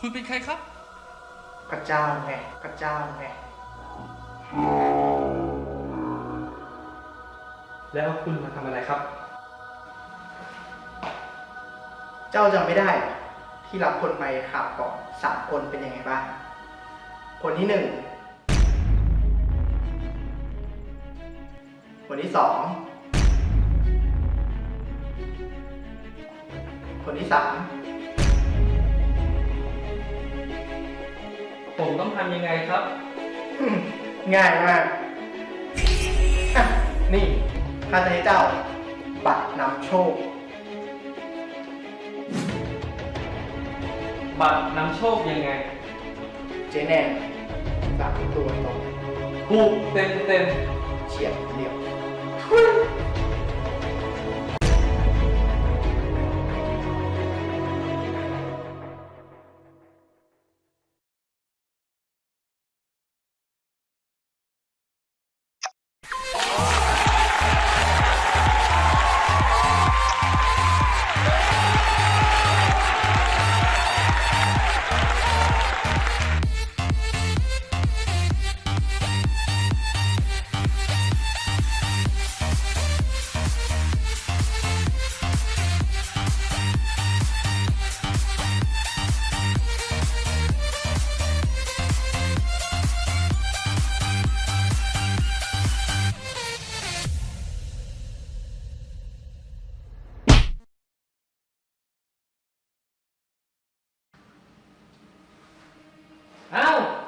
ใครครับก็เจ้าไงก็เจ้าไงแล้วคุณมาทำอะไรครับ เจ้าจำไม่ได้เหรอที่รับคนไปขับก่อนสามคนเป็นยังไงบ้าง คนที่หนึ่ง คนที่สอง คนที่สาม ผมต้องทำยังไงครับอืมง่ายมากอะนี่ข้าจะให้เจ้า บัตรนำโชค บัตรนำโชคยังไง เจ๊แน่สามตัวตรงถูกเต็มเต็มเฉียดเดียว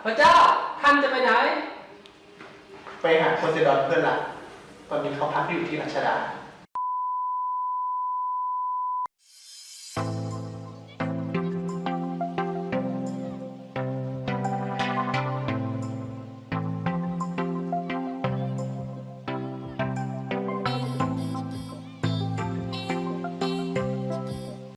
พระเจ้าท่านจะไปไหน ไปหาโคเซดอนเพื่อนละตอนนี้เขาพักอยู่ที่รัชดา